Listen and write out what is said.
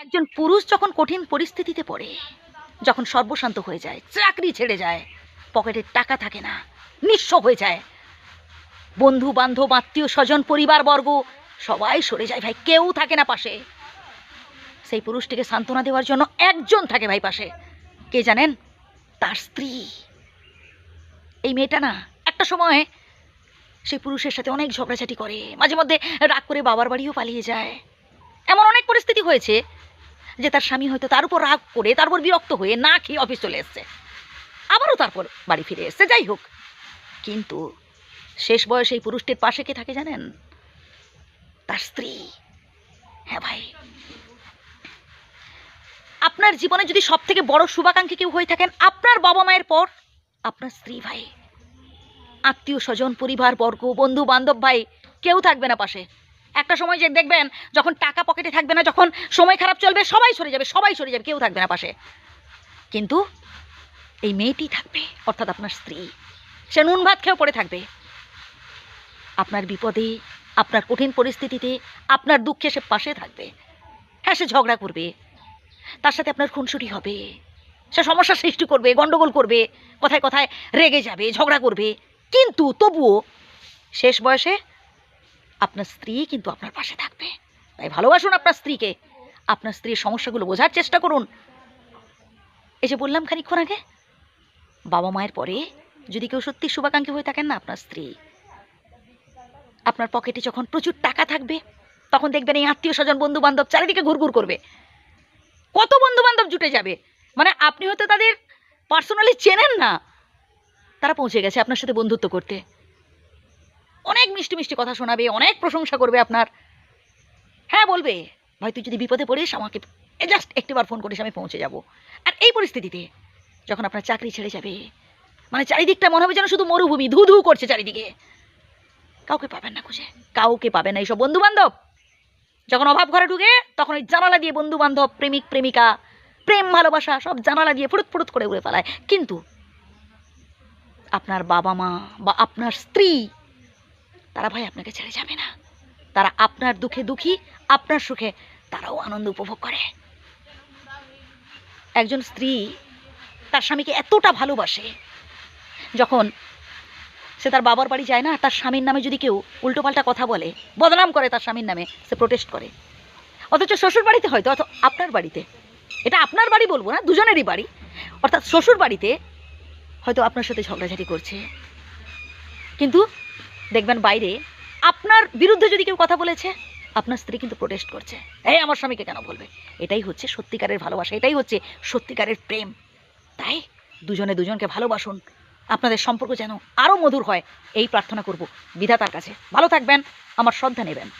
একজন পুরুষ যখন কঠিন পরিস্থিতিতে পড়ে, যখন সর্বশান্ত হয়ে যায়, চাকরি ছেড়ে যায়, পকেটে টাকা থাকে না, নিঃস্ব হয়ে যায় বন্ধু বান্ধব আত্মীয় স্বজন পরিবার বর্গ সবাই সরে যায়, ভাই, কেউ থাকে না পাশে। সেই পুরুষটিকে সান্ত্বনা দেওয়ার জন্য একজন থাকে ভাই পাশে। কে জানেন? তার স্ত্রী। এই মেয়েটা না, একটা সময় সেই পুরুষের সাথে অনেক ঝগড়াঝাটি করে, মাঝে মধ্যে রাগ করে বাবার বাড়িও পালিয়ে যায়। এমন অনেক পরিস্থিতি হয়েছে যে তার স্বামী হয়তো তার উপর রাগ করে, তার উপর বিরক্ত হয়ে না খেয়ে অফিস চলে এসছে। আবারও তারপর বাড়ি ফিরে এসছে, যাই হোক। কিন্তু শেষ বয়সে এই পুরুষটির পাশে কে থাকে জানেন? তার স্ত্রী। হ্যাঁ ভাই। আপনার জীবনে যদি সব থেকে বড় শুভাকাঙ্ক্ষী কেউ হয়ে থাকেন, আপনার বাবা মায়ের পর আপনার স্ত্রী ভাই। আত্মীয় স্বজন পরিবার বর্গ বন্ধু বান্ধব ভাই, কেউ থাকবে না পাশে। একটা সময় যে দেখবেন যখন টাকা পকেটে থাকবে না, যখন সময় খারাপ চলবে, সবাই সরে যাবে, সবাই সরে যাবে, কেউ থাকবে না পাশে। কিন্তু এই মেয়েটি থাকবে, অর্থাৎ আপনার স্ত্রী। সে নুন ভাত খেয়েও পড়ে থাকবে। আপনার বিপদে, আপনার কঠিন পরিস্থিতিতে, আপনার দুঃখে সে পাশে থাকবে। হ্যাঁ সে ঝগড়া করবে। তার সাথে আপনার খুনসুটি হবে। সে সমস্যার সৃষ্টি করবে, গন্ডগোল করবে, কথায় কথায় রেগে যাবে, ঝগড়া করবে। কিন্তু তবুও শেষ বয়সে আপনার স্ত্রী কিন্তু আপনার পাশে থাকবে। তাই ভালোবাসুন আপনার স্ত্রীকে। আপনার স্ত্রীর সমস্যাগুলো বোঝার চেষ্টা করুন। এই যে বললাম খানিক্ষণ আগে, বাবা মায়ের পরে যদি কেউ সত্যি শুভাকাঙ্ক্ষী হয়ে থাকেন না আপনার স্ত্রী, আপনার পকেটে যখন প্রচুর টাকা থাকবে, তখন দেখবেন এই আত্মীয় স্বজন বন্ধু বান্ধব চারিদিকে ঘুরঘুর করবে। কত বন্ধু বান্ধব জুটে যাবে। মানে আপনি হয়তো তাদের পার্সোনালি চেনেন না। তারা পৌঁছে গেছে আপনার সাথে বন্ধুত্ব করতে। অনেক মিষ্টি মিষ্টি কথা শোনাবে, অনেক প্রশংসা করবে আপনার। হ্যাঁ বলবে, ভাই, তুই যদি বিপদে পড়িস, আমাকে জাস্ট একটিবার ফোন করিস, আমি পৌঁছে যাব। আর এই পরিস্থিতিতে যখন আপনার চাকরি ছেড়ে যাবে মানে চারিদিকটা মনে হবে যেন শুধু মরুভূমি, ধু ধু করছে চারিদিকে। কাউকে পাবেন না খুঁজে, কাউকে পাবেন না এইসব বন্ধু বান্ধব যখন অভাব ঘরে ঢুকে, তখন ওই জানালা দিয়ে বন্ধু বান্ধব প্রেমিক, প্রেমিকা, প্রেম, ভালোবাসা, সব জানালা দিয়ে ফুরুত ফুরুত করে উড়ে ফেলায় কিন্তু আপনার বাবা মা বা আপনার স্ত্রী তারা ভাই আপনাকে ছেড়ে যাবে না। তারা আপনার দুঃখে দুঃখী, আপনার সুখে, তারাও আনন্দ উপভোগ করে। একজন স্ত্রী তার স্বামীকে এতটা ভালোবাসে, যখন সে তার বাবার বাড়ি যায় না, তার স্বামীর নামে যদি কেউ উল্টোপাল্টা কথা বলে, বদনাম করে তার স্বামীর নামে, সে প্রোটেস্ট করে। অথচ শ্বশুর বাড়িতে হয়তো, অথ আপনার বাড়িতে, এটা আপনার বাড়ি বলব না, দুজনেরই বাড়ি, অর্থাৎ শ্বশুর বাড়িতে হয়তো আপনার সাথে ঝগড়াঝাটি করছে। কিন্তু দেখবেন বাইরে, আপনার বিরুদ্ধে যদি কেউ কথা বলেছে, আপনার স্ত্রী কিন্তু প্রোটেস্ট করছে। এই আমার স্বামীকে কেন বলবে? এটাই হচ্ছে সত্যিকারের ভালোবাসা, এটাই হচ্ছে সত্যিকারের প্রেম। তাই দুজনে দুজনকে ভালোবাসুন। আপনাদের সম্পর্ক যেন আরও মধুর হয়, এই প্রার্থনা করব বিধাতার কাছে। ভালো থাকবেন, আমার শ্রদ্ধা নেবেন।